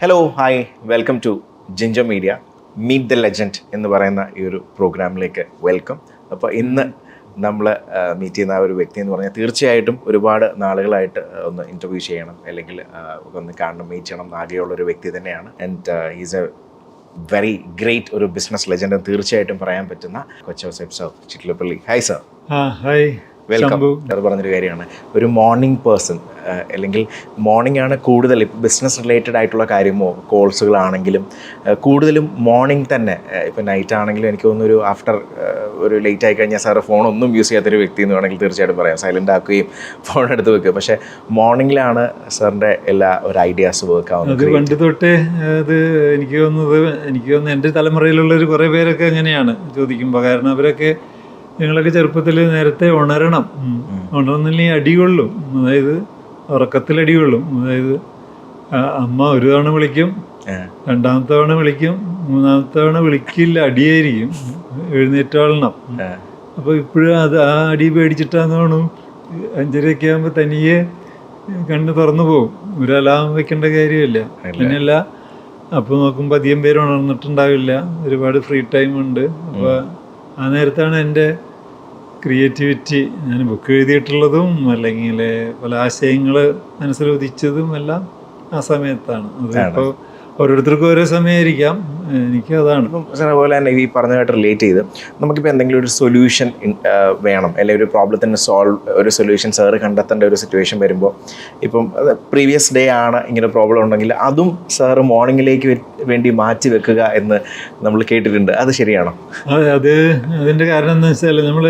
Hello hi welcome to ginger media meet the legend എന്ന് പറയുന്ന ഈ ഒരു പ്രോഗ്രാമിലേക്ക് വെൽക്കം അപ്പോൾ ഇന്ന് നമ്മൾ മീറ്റ് ചെയ്യുന്ന ആ ഒരു വ്യക്തി എന്ന് പറഞ്ഞാൽ തീർച്ചയായിട്ടും ഒരുപാട് നാളുകളായിട്ട് ഒന്ന് ഇന്റർവ്യൂ ചെയ്യണം അല്ലെങ്കിൽ ഒന്ന് കാണണം മീറ്റ് ചെയ്യണം ആകെയുള്ള ഒരു വ്യക്തി തന്നെയാണ്. And is a very great ഒരു ബിസിനസ് ലെജൻഡ് തീർച്ചയായിട്ടും പറയാൻ പറ്റുന്ന Kochouseph sir Chittilappilly hi sir hi welcome. Sir പറഞ്ഞൊരു കാര്യമാണ്. ഒരു മോർണിംഗ് പേഴ്സൺ അല്ലെങ്കിൽ മോർണിംഗ് ആണ് കൂടുതൽ ഇപ്പോൾ ബിസിനസ് റിലേറ്റഡ് ആയിട്ടുള്ള കാര്യമോ കോൾസുകളാണെങ്കിലും കൂടുതലും മോർണിംഗ് തന്നെ. ഇപ്പോൾ നൈറ്റ് ആണെങ്കിലും എനിക്ക് തോന്നുന്നു ഒരു ആഫ്റ്റർ ഒരു ലേറ്റ് ആയി കഴിഞ്ഞാൽ സാറ് ഫോൺ ഒന്നും യൂസ് ചെയ്യാത്തൊരു വ്യക്തി എന്ന് വേണമെങ്കിൽ തീർച്ചയായിട്ടും പറയാം. സൈലന്റ് ആക്കുകയും ഫോൺ എടുത്ത് വെക്കുക പക്ഷേ മോർണിംഗിലാണ് സാറിന്റെ എല്ലാ ഒരു ഐഡിയാസ് വർക്ക് അത് ആവുന്നത് പണ്ട് തൊട്ടേ അത് എനിക്ക് തോന്നുന്നത് എനിക്ക് തോന്നുന്നു എന്റെ തലമുറയിലുള്ളൊരു കുറേ പേരൊക്കെ അങ്ങനെയാണ് ചോദിക്കുമ്പോൾ കാരണം അവരൊക്കെ ഞങ്ങളൊക്കെ ചെറുപ്പത്തിൽ നേരത്തെ ഉണരണം. ഉണർന്നില്ലെങ്കിൽ അടികൊള്ളും. അതായത് ഉറക്കത്തിൽ അടികൊള്ളും അതായത് അമ്മ ഒരു തവണ വിളിക്കും. രണ്ടാമത്തെ തവണ വിളിക്കും. മൂന്നാമത്തെ തവണ വിളിക്കില്ല അടിയായിരിക്കും. എഴുന്നേറ്റോളണം. അപ്പോൾ ഇപ്പോഴും അത് ആ അടി പേടിച്ചിട്ടാന്ന് തോന്നും. അഞ്ചരയൊക്കെ ആകുമ്പോൾ തനിയെ കണ്ണ് തുറന്നു പോകും. ഒരു അലാം വെക്കേണ്ട കാര്യമില്ല. അങ്ങനെയല്ല അപ്പോൾ നോക്കുമ്പോൾ അധികം പേര് ഉണർന്നിട്ടുണ്ടാവില്ല. ഒരുപാട് ഫ്രീ ടൈം ഉണ്ട് അപ്പോൾ ആ നേരത്താണ് എന്റെ ക്രിയേറ്റിവിറ്റി ഞാൻ ബുക്ക് എഴുതിയിട്ടുള്ളതും അല്ലെങ്കിൽ പല ആശയങ്ങൾ മനസ്സിൽ ഉദിച്ചതും എല്ലാം ആ സമയത്താണ്. അതിപ്പോൾ ഓരോരുത്തർക്കും ഓരോ സമയമായിരിക്കാം എനിക്ക് അതാണ്. അതുപോലെ തന്നെ ഈ പറഞ്ഞതായിട്ട് റിലേറ്റ് ചെയ്ത് നമുക്കിപ്പോൾ എന്തെങ്കിലും ഒരു സൊല്യൂഷൻ വേണം. അല്ലെങ്കിൽ ഒരു പ്രോബ്ലത്തിന് സോൾവ് ഒരു സൊല്യൂഷൻ സാറ് കണ്ടെത്തേണ്ട ഒരു സിറ്റുവേഷൻ വരുമ്പോൾ ഇപ്പം പ്രീവിയസ് ഡേ ആണ് ഇങ്ങനെ പ്രോബ്ലം ഉണ്ടെങ്കിൽ അതും സാറ് മോർണിംഗിലേക്ക് വേണ്ടി മാറ്റി വെക്കുക എന്ന് നമ്മൾ കേട്ടിട്ടുണ്ട്. അത് ശരിയാണോ? അതെ അത് അതിന്റെ കാരണം എന്താ വെച്ചാൽ നമ്മൾ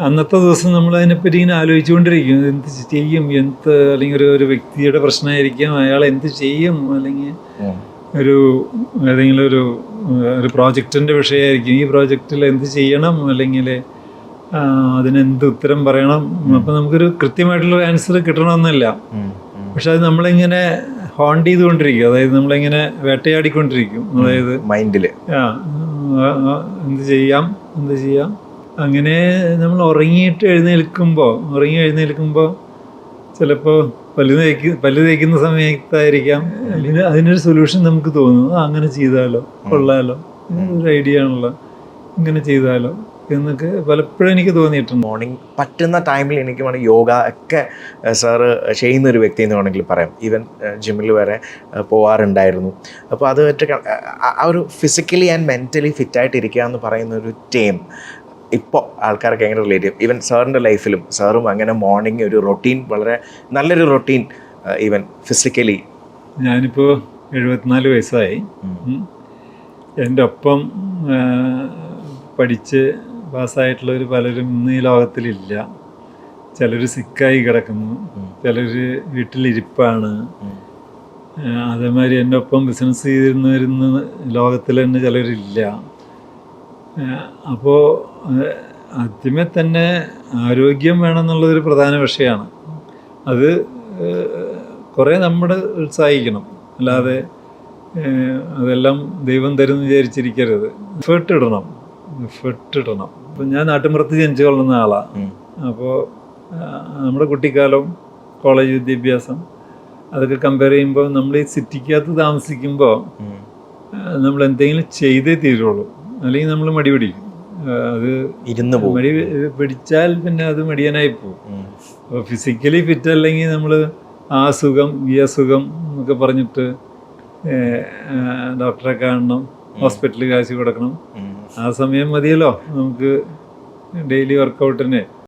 അന്നത്തെ ദിവസം നമ്മൾ അതിനെപ്പറ്റി ഇങ്ങനെ ആലോചിച്ചുകൊണ്ടിരിക്കും. എന്ത് ചെയ്യും? എന്ത് അല്ലെങ്കിൽ ഒരു ഒരു വ്യക്തിയുടെ പ്രശ്നമായിരിക്കാം. അയാൾ എന്ത് ചെയ്യും? അല്ലെങ്കിൽ ഒരു ഏതെങ്കിലും ഒരു ഒരു പ്രോജക്റ്റിന്റെ വിഷയമായിരിക്കും. ഈ പ്രോജക്റ്റിൽ എന്ത് ചെയ്യണം? അല്ലെങ്കിൽ അതിനെന്ത് ഉത്തരം പറയണം? അപ്പം നമുക്കൊരു കൃത്യമായിട്ടുള്ള ആൻസർ കിട്ടണമെന്നല്ല. പക്ഷെ അത് നമ്മളിങ്ങനെ ഹോണ്ട് ചെയ്തുകൊണ്ടിരിക്കും. അതായത് നമ്മളിങ്ങനെ വേട്ടയാടിക്കൊണ്ടിരിക്കും. അതായത് മൈൻഡിൽ ആ, എന്ത് ചെയ്യാം? എന്ത് ചെയ്യാം? അങ്ങനെ നമ്മൾ ഉറങ്ങിയിട്ട് എഴുന്നേൽക്കുമ്പോൾ ഉറങ്ങി എഴുന്നേൽക്കുമ്പോൾ ചിലപ്പോൾ പല്ല് തേക്ക് പല്ല് തേക്കുന്ന സമയത്തായിരിക്കാം. അല്ലെങ്കിൽ അതിനൊരു സൊല്യൂഷൻ നമുക്ക് തോന്നും ആ അങ്ങനെ ചെയ്താലോ? കൊള്ളാലോ? ഒരു ഐഡിയ ആണല്ലോ. ഇങ്ങനെ ചെയ്താലോ? എന്നൊക്കെ പലപ്പോഴും എനിക്ക് തോന്നിയിട്ടുണ്ട്. മോർണിംഗ് പറ്റുന്ന ടൈമിൽ എനിക്ക് വേണമെങ്കിൽ യോഗ ഒക്കെ സാറ് ചെയ്യുന്ന ഒരു വ്യക്തി എന്ന് വേണമെങ്കിൽ പറയാം. ഈവൻ ജിമ്മിൽ വരെ പോവാറുണ്ടായിരുന്നു. അപ്പോൾ അത് മറ്റേ ആ- ആ ഒരു ഫിസിക്കലി ആൻഡ് മെന്റലി ഫിറ്റായിട്ട് ഇരിക്കുക എന്ന് പറയുന്ന ഒരു ടീം ഇപ്പോൾ ആൾക്കാർക്ക് എങ്ങനെ റിലേറ്റ് ചെയ്യും? ഈവൻ സാറിന്റെ ലൈഫിലും സാറും അങ്ങനെ മോർണിംഗ് ഒരു റൊട്ടീൻ വളരെ നല്ലൊരു റൊട്ടീൻ ഈവൻ ഫിസിക്കലി ഞാനിപ്പോൾ എഴുപത്തിനാല് വയസ്സായി. എന്റെ ഒപ്പം പഠിച്ച് പാസ്സായിട്ടുള്ളവർ പലരും ഇന്ന് ഈ ലോകത്തിലില്ല. ചിലർ സിക്കായി കിടക്കുന്നു. ചിലർ വീട്ടിലിരിപ്പാണ്. അതേമാതിരി എന്റെ ഒപ്പം ബിസിനസ് ചെയ്തിരുന്നവരിന്ന് ലോകത്തിൽ തന്നെ ചിലരില്ല. അപ്പോൾ ആദ്യമേ തന്നെ ആരോഗ്യം വേണമെന്നുള്ളതൊരു പ്രധാന വിഷയമാണ്. അത് കുറേ നമ്മൾ ഉത്സാഹിക്കണം. അല്ലാതെ അതെല്ലാം ദൈവം തരുമെന്ന് വിചാരിച്ചിരിക്കരുത്. എഫേർട്ട് ഇടണം. എഫേർട്ട് ഇടണം. അപ്പം ഞാൻ നാട്ടിൻപുറത്ത് ജനിച്ചു കൊള്ളുന്ന ആളാണ് അപ്പോൾ നമ്മുടെ കുട്ടിക്കാലം കോളേജ് വിദ്യാഭ്യാസം അതൊക്കെ കമ്പയർ ചെയ്യുമ്പോൾ നമ്മൾ ഈ സിറ്റിക്കകത്ത് താമസിക്കുമ്പോൾ നമ്മൾ എന്തെങ്കിലും ചെയ്തേ തീരുള്ളൂ. അല്ലെങ്കിൽ നമ്മൾ മടി പിടിക്കും. അത് ഇരുന്ന് മടി പിടിച്ചാൽ പിന്നെ അത് മടിയനായി പോകും. അപ്പോൾ ഫിസിക്കലി ഫിറ്റ് അല്ലെങ്കിൽ നമ്മൾ ആ സുഖം ഈ അസുഖം എന്നൊക്കെ പറഞ്ഞിട്ട് ഡോക്ടറെ കാണണം ഹോസ്പിറ്റലിൽ കാശ് കൊടുക്കണം. ആ സമയം മതിയല്ലോ. നമുക്ക് ഡെയിലി വർക്കൗട്ടിന്